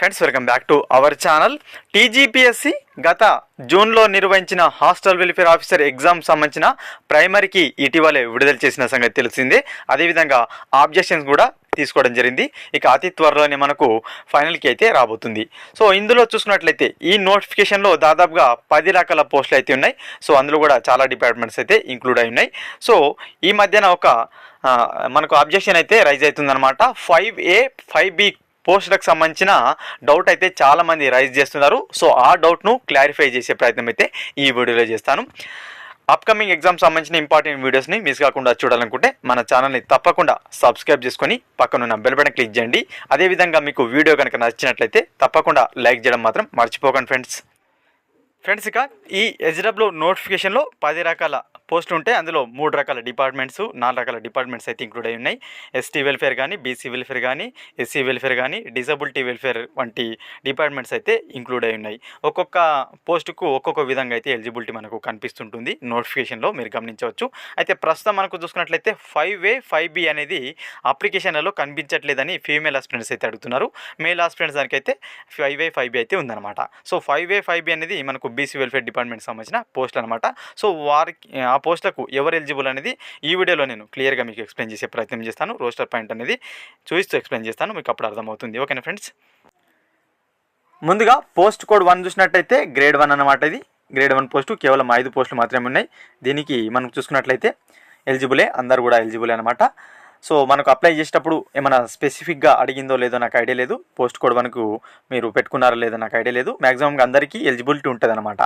Friends welcome back to our channel TGPSC గత జూన్లో నిర్వహించిన హాస్టల్ వెల్ఫేర్ ఆఫీసర్ ఎగ్జామ్ సంబంధించిన ప్రైమరీకి ఇటీవలే విడుదల చేసిన సంగతి తెలిసిందే. అదేవిధంగా ఆబ్జెక్షన్స్ కూడా తీసుకోవడం జరిగింది. ఇక అతి త్వరలోనే మనకు ఫైనల్కి అయితే రాబోతుంది. సో ఇందులో చూసుకున్నట్లయితే ఈ నోటిఫికేషన్లో దాదాపుగా పది రకాల పోస్టులు అయితే ఉన్నాయి. సో అందులో కూడా చాలా డిపార్ట్మెంట్స్ అయితే ఇంక్లూడ్ అయి ఉన్నాయి. సో ఈ మధ్యన ఒక మనకు అబ్జెక్షన్ అయితే రైజ్ అవుతుందన్నమాట. ఫైవ్ ఏ ఫైవ్ బి పోస్టులకు సంబంధించిన డౌట్ అయితే చాలామంది రైజ్ చేస్తున్నారు. సో ఆ డౌట్ను క్లారిఫై చేసే ప్రయత్నం అయితే ఈ వీడియోలో చేస్తాను. అప్కమింగ్ ఎగ్జామ్ సంబంధించిన ఇంపార్టెంట్ వీడియోస్ని మిస్ కాకుండా చూడాలనుకుంటే మన ఛానల్ని తప్పకుండా సబ్స్క్రైబ్ చేసుకొని పక్కనున్న బెల్ బటన్ క్లిక్ చేయండి. అదేవిధంగా మీకు వీడియో కనుక నచ్చినట్లయితే తప్పకుండా లైక్ చేయడం మాత్రం మర్చిపోకండి ఫ్రెండ్స్ ఫ్రెండ్స్ ఇక ఈ ఎస్డబ్ల్యూ నోటిఫికేషన్లో పది రకాల పోస్టులు ఉంటాయి అందులో మూడు రకాల డిపార్ట్మెంట్స్ నాలుగు రకాల డిపార్ట్మెంట్స్ అయితే ఇంక్లూడ్ అయి ఉన్నాయి. ఎస్టీ వెల్ఫేర్ కానీ బీసీ వెల్ఫేర్ కానీ ఎస్సీ వెల్ఫేర్ కానీ డిజబిలిటీ వెల్ఫేర్ వంటి డిపార్ట్మెంట్స్ అయితే ఇంక్లూడ్ అయి ఉన్నాయి. ఒక్కొక్క పోస్టుకు ఒక్కొక్క విధంగా అయితే ఎలిజిబిలిటీ మనకు కనిపిస్తుంటుంది. నోటిఫికేషన్లో మీరు గమనించవచ్చు. అయితే ప్రస్తుతం మనకు చూసుకున్నట్లయితే ఫైవ్ ఏ ఫైవ్ బి అనేది అప్లికేషన్లలో కనిపించట్లేదని ఫీమేల్ ఆస్పిరెంట్స్ అయితే అడుగుతున్నారు. మేల్ ఆస్పిరెంట్స్ దానికైతే ఫైవ్ ఏ ఫైవ్ బి అయితే ఉందన్నమాట. So five A five B అనేది మనకు బీసీ వెల్ఫేర్ డిపార్ట్మెంట్ సంబంధించిన పోస్టులు అనమాట సో వారికి ఆ పోస్టులకు ఎవరు ఎలిజిబుల్ అనేది ఈ వీడియోలో నేను క్లియర్గా మీకు ఎక్స్ప్లెయిన్ చేసే ప్రయత్నం చేస్తాను. రోస్టర్ పాయింట్ అనేది చూపిస్తూ ఎక్స్ప్లెయిన్ చేస్తాను. మీకు అప్పుడు అర్థమవుతుంది. ఓకేనా ఫ్రెండ్స్? ముందుగా పోస్ట్ కోడ్ వన్ చూసినట్టయితే గ్రేడ్ వన్ అన్నమాట ఇది. గ్రేడ్ వన్ పోస్టు కేవలం ఐదు పోస్టులు మాత్రమే ఉన్నాయి. దీనికి మనం చూసుకున్నట్లయితే ఎలిజిబులే అందరు కూడా ఎలిజిబులే అనమాట సో మనకు అప్లై చేసేటప్పుడు ఏమైనా స్పెసిఫిక్గా అడిగిందో లేదో నాకు ఐడియా లేదు. పోస్ట్ కోడ్ మనకు మీరు పెట్టుకున్నారో లేదో నాకు ఐడియా లేదు. మ్యాక్సిమంగా అందరికీ ఎలిజిబిలిటీ ఉంటుంది అనమాట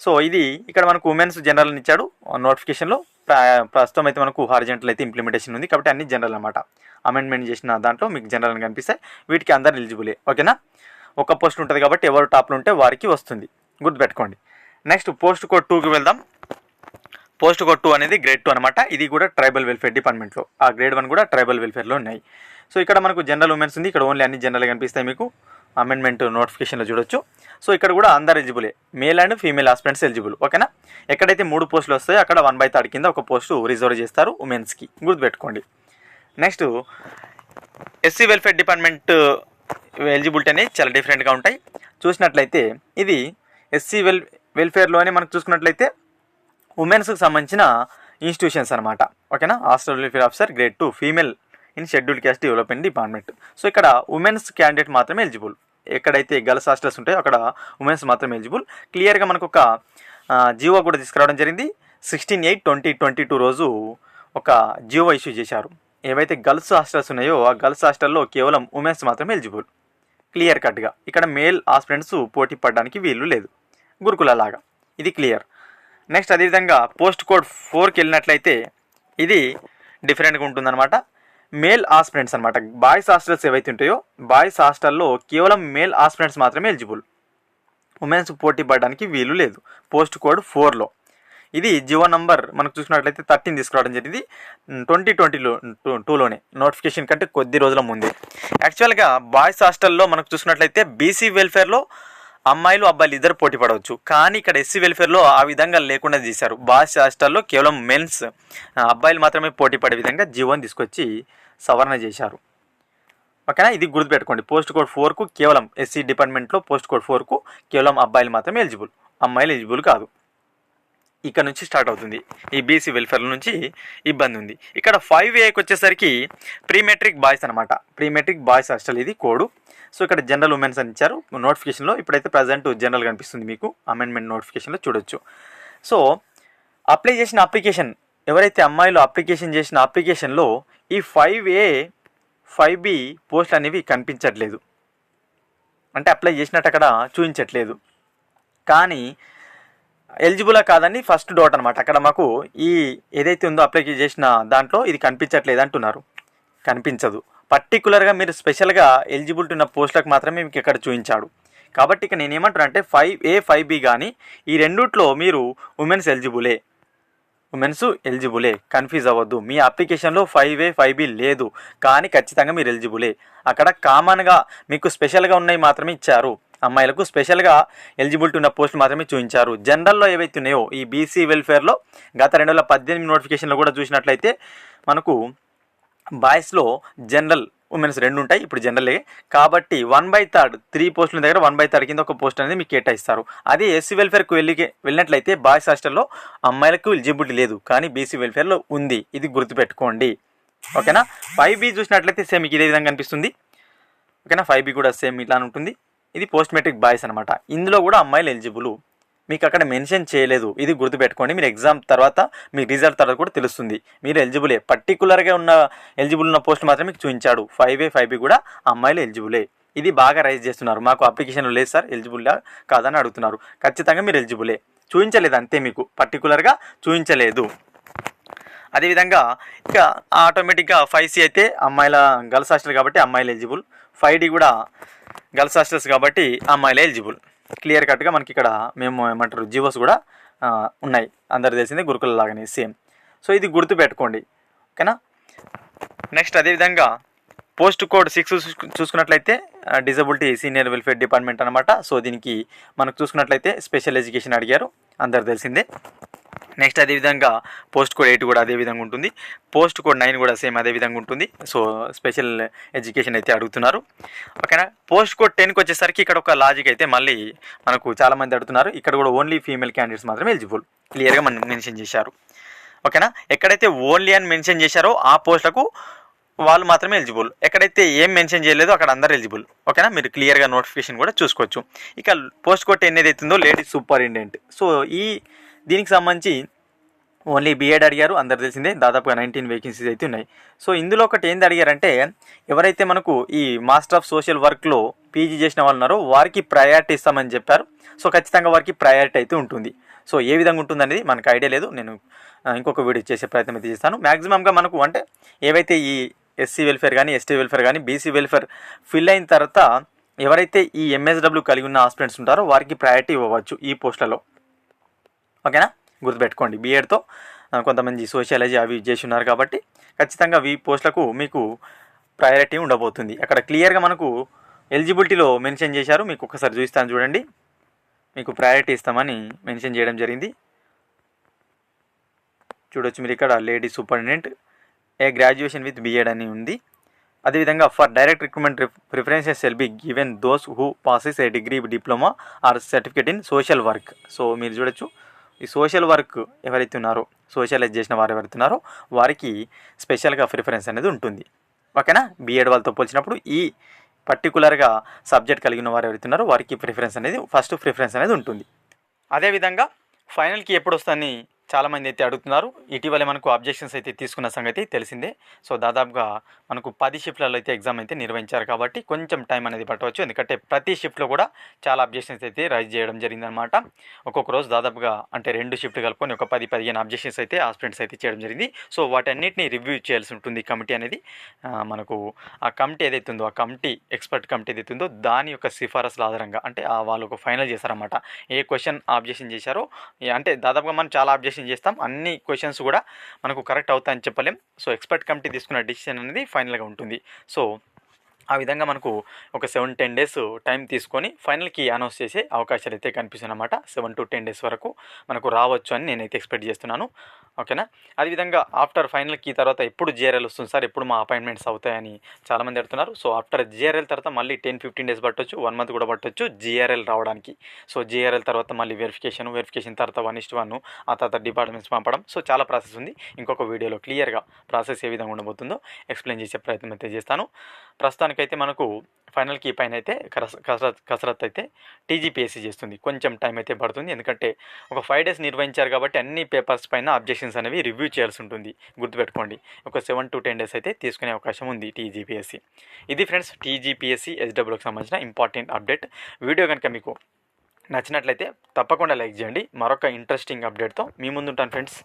సో ఇది ఇక్కడ మనకు ఉమెన్స్ జనరల్ ఇచ్చాడు. నోటిఫికేషన్లో ప్ర- ప్రస్తుతం అయితే మనకు హార్జెంటల్ అయితే ఇంప్లిమెంటేషన్ ఉంది కాబట్టి అన్ని జనరల్ అనమాట అమెండ్మెంట్ చేసిన దాంట్లో మీకు జనరల్ కనిపిస్తే కనిపిస్తాయి. వీటికి అందరు ఎలిజిబులే ఓకేనా ఒక పోస్ట్ ఉంటుంది కాబట్టి ఎవరు టాప్లో ఉంటే వారికి వస్తుంది. గుర్తుపెట్టుకోండి. నెక్స్ట్ పోస్ట్ కోడ్ టూకి వెళ్దాం. పోస్ట్ కోడ్ టూ అనేది గ్రేడ్ టూ అనమాట ఇది కూడా ట్రైబల్ వెల్ఫేర్ డిపార్ట్మెంట్లో ఆ గ్రేడ్ వన్ కూడా ట్రైబల్ వెల్ఫేర్లో ఉన్నాయి. సో ఇక్కడ మనకు జనరల్ ఉమెన్స్ ఉంది. ఇక్కడ ఓన్లీ అన్ని జనరల్ కనిపిస్తాయి మీకు. అమెండ్మెంట్ నోటిఫికేషన్లో చూడొచ్చు. సో ఇక్కడ కూడా అందరు ఎలిజిబులే male and female aspirants eligible ఓకేనా ఎక్కడైతే మూడు పోస్టులు వస్తాయో అక్కడ వన్ బై థర్డ్ కింద ఒక పోస్టు రిజర్వ్ చేస్తారు ఉమెన్స్కి గుర్తుపెట్టుకోండి. Next SC welfare department eligibility అనేది చాలా డిఫరెంట్గా ఉంటాయి. చూసినట్లయితే ఇది ఎస్సీ వెల్ వెల్ఫేర్లోనే మనకు చూసుకున్నట్లయితే ఉమెన్స్కి సంబంధించిన ఇన్స్టిట్యూషన్స్ అనమాట ఓకేనా? Hostel welfare officer grade two female in schedule caste development department. So ఇక్కడ ఉమెన్స్ క్యాండిడేట్ మాత్రమే ఎలిజిబుల్. ఎక్కడైతే గర్ల్స్ హాస్టల్స్ ఉంటాయో అక్కడ ఉమెన్స్ మాత్రమే ఎలిజిబుల్. క్లియర్గా మనకు ఒక జీవో కూడా తీసుకురావడం జరిగింది. Sixteen eight twenty twenty two రోజు ఒక జీవో ఇష్యూ చేశారు. ఏవైతే గర్ల్స్ హాస్టల్స్ ఉన్నాయో ఆ గర్ల్స్ హాస్టల్లో కేవలం ఉమెన్స్ మాత్రమే ఎలిజిబుల్. క్లియర్ కట్గా. ఇక్కడ మేల్ ఆస్పిరెంట్స్ పోటీ పడడానికి వీలు లేదు. గురుకుల లాగా. ఇది క్లియర్. నెక్స్ట్ అదేవిధంగా పోస్ట్ కోడ్ ఫోర్కి వెళ్ళినట్లయితే ఇది డిఫరెంట్గా ఉంటుందన్నమాట. మేల్ ఆస్పిరెంట్స్ అనమాట బాయ్స్ హాస్టల్స్ ఏవైతే ఉంటాయో బాయ్స్ హాస్టల్లో కేవలం మేల్ ఆస్పిరెంట్స్ మాత్రమే ఎలిజిబుల్. ఉమెన్స్ పోటీ పడడానికి వీలు లేదు. పోస్ట్ కోడ్ ఫోర్లో. ఇది జియో నంబర్ మనకు చూసినట్లయితే థర్టీన్ తీసుకురావడం జరిగింది. ట్వంటీ ట్వంటీలో టూలోనే. నోటిఫికేషన్ కంటే కొద్ది రోజుల ముందే. యాక్చువల్గా బాయ్స్ హాస్టల్లో మనకు చూసినట్లయితే బీసీ వెల్ఫేర్లో అమ్మాయిలు అబ్బాయిలు ఇద్దరు పోటీ పడవచ్చు. కానీ ఇక్కడ ఎస్సీ వెల్ఫేర్లో ఆ విధంగా లేకుండా చేశారు బాయ్స్ హాస్టల్లో కేవలం మెన్స్ అబ్బాయిలు మాత్రమే పోటీ పడే విధంగా జీవోని తీసుకొచ్చి సవరణ చేశారు. ఓకేనా? ఇది గుర్తుపెట్టుకోండి. పోస్ట్ కోడ్ ఫోర్కు కేవలం ఎస్సీ డిపార్ట్మెంట్లో పోస్ట్ కోడ్ ఫోర్కు కేవలం అబ్బాయిలు మాత్రమే ఎలిజిబుల్. అమ్మాయిలు ఎలిజిబుల్ కాదు. ఇక్కడ నుంచి స్టార్ట్ అవుతుంది. ఈ బీసీ వెల్ఫేర్ నుంచి ఇబ్బంది ఉంది. ఇక్కడ ఫైవ్ ఏకి వచ్చేసరికి ప్రీ మెట్రిక్ బాయ్స్ అనమాట ప్రీ మెట్రిక్ బాయ్స్ హాస్టల్ ఇది కోడు. సో ఇక్కడ జనరల్ ఉమెన్స్ అని ఇచ్చారు. నోటిఫికేషన్లో ఇప్పుడైతే ప్రజెంట్ జనరల్ కనిపిస్తుంది మీకు. అమెండ్మెంట్ నోటిఫికేషన్లో చూడొచ్చు. సో అప్లై చేసిన అప్లికేషన్ ఎవరైతే అమ్మాయిలు అప్లికేషన్ చేసిన అప్లికేషన్లో ఈ ఫైవ్ ఏ ఫైవ్ బి పోస్టులు అనేవి కనిపించట్లేదు. అంటే అప్లై చేసినట్టు అక్కడ చూపించట్లేదు. కానీ ఎలిజిబులా కాదని ఫస్ట్ డౌట్ అనమాట అక్కడ మాకు ఈ ఏదైతే ఉందో అప్లై చేసిన దాంట్లో ఇది కనిపించట్లేదు అంటున్నారు కనిపించదు. పర్టికులర్గా మీరు స్పెషల్గా ఎలిజిబిలిటీ ఉన్న పోస్టులకు మాత్రమే మీకు ఇక్కడ చూపించాడు. కాబట్టి ఇక నేను ఏమంటున్నా అంటే ఫైవ్ ఏ ఫైవ్ బి కానీ ఈ రెండిట్లో మీరు ఉమెన్స్ ఎలిజిబులే. ఉమెన్స్ ఎలిజిబులే. కన్ఫ్యూజ్ అవ్వద్దు. మీ అప్లికేషన్లో ఫైవ్ ఏ ఫైవ్ బి లేదు. కానీ ఖచ్చితంగా మీరు ఎలిజిబులే. అక్కడ కామన్గా మీకు స్పెషల్గా ఉన్నాయి మాత్రమే ఇచ్చారు. అమ్మాయిలకు స్పెషల్గా ఎలిజిబిలిటీ ఉన్న పోస్టులు మాత్రమే చూపించారు. జనరల్లో ఏవైతే ఉన్నాయో ఈ బీసీ వెల్ఫేర్లో గత రెండు వేల పద్దెనిమిది నోటిఫికేషన్లో కూడా చూసినట్లయితే మనకు బాయ్స్లో జనరల్ ఉమెన్స్ రెండు ఉంటాయి. ఇప్పుడు జనరల్గా కాబట్టి వన్ బై థర్డ్ త్రీ పోస్టుల దగ్గర వన్ బై థర్డ్ కింద ఒక పోస్ట్ అనేది మీకు కేటాయిస్తారు. అదే ఎస్సీ వెల్ఫేర్కి వెళ్ళి వెళ్ళినట్లయితే బాయ్స్ హాస్టల్లో అమ్మాయిలకు ఎలిజిబిలిటీ లేదు. కానీ బీసీ వెల్ఫేర్లో ఉంది. ఇది గుర్తుపెట్టుకోండి. ఓకేనా? ఫైవ్ బి చూసినట్లయితే సేమ్ మీకు ఇదే విధంగా కనిపిస్తుంది ఓకేనా? ఫైవ్ బి కూడా సేమ్ ఇలానే ఉంటుంది. ఇది పోస్ట్ మెట్రిక్ బాయ్స్ అనమాట ఇందులో కూడా అమ్మాయిలు ఎలిజిబుల్. మీకు అక్కడ మెన్షన్ చేయలేదు. ఇది గుర్తుపెట్టుకోండి. మీరు ఎగ్జామ్ తర్వాత మీ రిజల్ట్ తర్వాత కూడా తెలుస్తుంది. మీరు ఎలిజిబులే. పర్టికులర్గా ఉన్న ఎలిజిబుల్ ఉన్న పోస్ట్ మాత్రమే మీకు చూపించాడు. ఫైవ్ ఏ ఫైవ్ బి కూడా అమ్మాయిలు ఎలిజిబులే. ఇది బాగా రైజ్ చేస్తున్నారు. మాకు అప్లికేషన్ లేదు సార్. ఎలిజిబుల్ కాదని అడుగుతున్నారు. ఖచ్చితంగా మీరు ఎలిజిబులే. చూపించలేదు అంతే మీకు. పర్టికులర్గా చూపించలేదు. అదేవిధంగా ఇక ఆటోమేటిక్గా ఫైవ్ సి అయితే అమ్మాయిల గర్ల్స్ హాస్టల్ కాబట్టి అమ్మాయిలు ఎలిజిబుల్. ఫైవ్ డి కూడా గర్ల్స్ హాస్టల్స్ కాబట్టి అమ్మాయిలు ఎలిజిబుల్. క్లియర్ కట్గా మనకి ఇక్కడ మేము ఏమంటారు జీవోస్ కూడా ఉన్నాయి. అందరు తెలిసిందే గురుకుల లాగానే సేమ్. సో ఇది గుర్తు పెట్టుకోండి. ఓకేనా? నెక్స్ట్ అదేవిధంగా పోస్ట్ కోడ్ సిక్స్ చూసుకున్నట్లయితే డిజబిలిటీ సీనియర్ వెల్ఫేర్ డిపార్ట్మెంట్ అనమాట సో దీనికి మనకు చూసుకున్నట్లయితే స్పెషల్ ఎడ్యుకేషన్ అడిగారు. అందరు తెలిసిందే. నెక్స్ట్ అదేవిధంగా పోస్ట్ కోడ్ ఎయిట్ కూడా అదే విధంగా ఉంటుంది. పోస్ట్ కోడ్ నైన్ కూడా సేమ్ అదే విధంగా ఉంటుంది. సో స్పెషల్ ఎడ్యుకేషన్ అయితే అడుగుతున్నారు. ఓకేనా పోస్ట్ కోడ్ టెన్కి వచ్చేసరికి ఇక్కడ ఒక లాజిక్ అయితే మళ్ళీ మనకు చాలామంది అడుగుతున్నారు. ఇక్కడ కూడా ఓన్లీ ఫీమేల్ క్యాండిడేట్స్ మాత్రమే ఎలిజిబుల్ క్లియర్గా మనం మెన్షన్ చేశారు. ఓకేనా ఎక్కడైతే ఓన్లీ అని మెన్షన్ చేశారో ఆ పోస్టులకు వాళ్ళు మాత్రమే ఎలిజిబుల్ ఎక్కడైతే ఏం మెన్షన్ చేయలేదో అక్కడ అందరు ఎలిజిబుల్ ఓకేనా మీరు క్లియర్గా నోటిఫికేషన్ కూడా చూసుకోవచ్చు. ఇక పోస్ట్ కోడ్ టెన్ ఏదైతుందో లేడీస్ సూపరింటెండెంట్ సో ఈ దీనికి సంబంధించి ఓన్లీ బీఎడ్ అడిగారు. అందరు తెలిసిందే దాదాపుగా నైన్టీన్ వేకెన్సీస్ అయితే ఉన్నాయి. సో ఇందులో ఒకటి ఏంది అడిగారంటే ఎవరైతే మనకు ఈ మాస్టర్ ఆఫ్ సోషల్ వర్క్లో పీజీ చేసిన వాళ్ళు ఉన్నారో వారికి ప్రయారిటీ ఇస్తామని చెప్పారు. సో ఖచ్చితంగా వారికి ప్రయారిటీ అయితే ఉంటుంది. సో ఏ విధంగా ఉంటుందనేది మనకు ఐడియా లేదు. నేను ఇంకొక వీడియో చేసే ప్రయత్నం అయితే చేస్తాను. మ్యాక్సిమంగా మనకు అంటే ఏవైతే ఈ ఎస్సీ వెల్ఫేర్ కానీ ఎస్టీ వెల్ఫేర్ కానీ బీసీ వెల్ఫేర్ ఫిల్ అయిన తర్వాత ఎవరైతే ఈ ఎంఎస్డబ్ల్యూ కలిగి ఉన్న ఆస్పిరెంట్స్ ఉంటారో వారికి ప్రయారిటీ ఇవ్వవచ్చు ఈ పోస్టులలో. ఓకేనా? గుర్తుపెట్టుకోండి. బీఎడ్తో కొంతమంది సోషియాలజీ అవి చేసి ఉన్నారు కాబట్టి ఖచ్చితంగా ఈ పోస్టులకు మీకు ప్రయారిటీ ఉండబోతుంది. అక్కడ క్లియర్గా మనకు ఎలిజిబిలిటీలో మెన్షన్ చేశారు. మీకు ఒకసారి చూస్తాను చూడండి. మీకు ప్రయారిటీ ఇస్తామని మెన్షన్ చేయడం జరిగింది. చూడొచ్చు మీరు ఇక్కడ lady superintendent a graduation with BEd అని ఉంది. అదేవిధంగా for direct recruitment preferences will be given those who passes a degree diploma or certificate in social work so మీరు చూడొచ్చు. ఈ సోషల్ వర్క్ ఎవరైతే ఉన్నారో సోషలైజ్ చేసిన వారు ఎవరైతే ఉన్నారో వారికి స్పెషల్గా ప్రిఫరెన్స్ అనేది ఉంటుంది. ఓకేనా? బీఎడ్ వాళ్ళతో పోల్చినప్పుడు ఈ పర్టికులర్గా సబ్జెక్ట్ కలిగిన వారు ఎవరైతే ఉన్నారో వారికి ప్రిఫరెన్స్ అనేది ఫస్ట్ ప్రిఫరెన్స్ అనేది ఉంటుంది. అదేవిధంగా ఫైనల్కి ఎప్పుడు వస్తుందని చాలామంది అయితే అడుగుతున్నారు. ఇటీవలే మనకు అబ్జెక్షన్స్ అయితే తీసుకున్న సంగతి తెలిసిందే. సో దాదాపుగా మనకు పది షిఫ్ట్లలో అయితే ఎగ్జామ్ అయితే నిర్వహించారు కాబట్టి కొంచెం టైం అనేది పట్టవచ్చు. ఎందుకంటే ప్రతి షిఫ్ట్లో కూడా చాలా అబ్జెక్షన్స్ అయితే రైజ్ చేయడం జరిగిందనమాట ఒక్కొక్క రోజు దాదాపుగా అంటే రెండు షిఫ్ట్ కలుపుకొని ఒక పది పదిహేను అబ్జెక్షన్స్ అయితే ఆస్పిరెంట్స్ అయితే చేయడం జరిగింది. సో వాటన్నిటిని రివ్యూ చేయాల్సి ఉంటుంది కమిటీ అనేది. మనకు ఆ కమిటీ ఏదైతే ఉందో ఆ కమిటీ ఎక్స్పర్ట్ కమిటీ ఏదైతే ఉందో దాని యొక్క సిఫారసుల ఆధారంగా అంటే ఆ వాళ్ళు ఒక ఫైనల్ చేశారన్నమాట. ఏ క్వశ్చన్ ఆబ్జెక్షన్ చేశారో అంటే దాదాపుగా మనం చాలా ఆబ్జెక్షన్ చేస్తాం. అన్ని క్వశ్చన్స్ కూడా మనకు కరెక్ట్ అవుతాయని చెప్పలేం. సో ఎక్స్పర్ట్ కమిటీ తీసుకున్న డిసిషన్ అనేది ఫైనల్గా ఉంటుంది. సో ఆ విధంగా మనకు ఒక సెవెన్ టెన్ డేస్ టైం తీసుకొని ఫైనల్కి అనౌన్స్ చేసే అవకాశాలు అయితే కనిపిస్తుంది అన్నమాట సెవెన్ టు టెన్ డేస్ వరకు మనకు రావచ్చు అని నేనైతే ఎక్స్పెక్ట్ చేస్తున్నాను. ఓకేనా? అదేవిధంగా ఆఫ్టర్ ఫైనల్కి తర్వాత ఎప్పుడు జిఆర్ఎల్ వస్తుంది? సార్ ఎప్పుడు మా అపాయింట్మెంట్స్ అవుతాయని చాలామంది అడుగుతున్నారు. సో ఆఫ్టర్ జిఆర్ఎల్ తర్వాత మళ్ళీ టెన్ ఫిఫ్టీన్ డేస్ పట్టొచ్చు వన్ మంత్ కూడా పట్టొచ్చు జిఆర్ఎల్ రావడానికి. సో జిఆర్ఎల్ తర్వాత మళ్ళీ వెరిఫికేషన్ వెరిఫికేషన్ తర్వాత వన్ ఇస్ట్ వన్ ఆ తర్వాత డిపార్ట్మెంట్స్ పంపడం. సో చాలా ప్రాసెస్ ఉంది. ఇంకొక వీడియోలో క్లియర్గా ప్రాసెస్ ఏ విధంగా ఉండబోతుందో ఎక్స్ప్లెయిన్ చేసే ప్రయత్నం అయితే చేస్తాను. ప్రస్తుతానికి ప్రస్తుతానికైతే మనకు ఫైనల్ కీ పైన అయితే కసరత్ కసరత్ అయితే టీజీపీఎస్సీ చేస్తుంది. కొంచెం టైం అయితే పడుతుంది. ఎందుకంటే ఒక ఫైవ్ డేస్ నిర్వహించారు కాబట్టి అన్ని పేపర్స్ పైన అబ్జెక్షన్స్ అనేవి రివ్యూ చేయాల్సి ఉంటుంది. గుర్తుపెట్టుకోండి. ఒక సెవెన్ టు టెన్ డేస్ అయితే తీసుకునే అవకాశం ఉంది టీజీపీఎస్సీ ఇది ఫ్రెండ్స్ టీజీపీఎస్సీ ఎస్డబ్ల్యూకి సంబంధించిన ఇంపార్టెంట్ అప్డేట్. వీడియో కనుక మీకు నచ్చినట్లయితే తప్పకుండా లైక్ చేయండి. మరొక ఇంట్రెస్టింగ్ అప్డేట్తో మీ ముందుంటాను ఫ్రెండ్స్.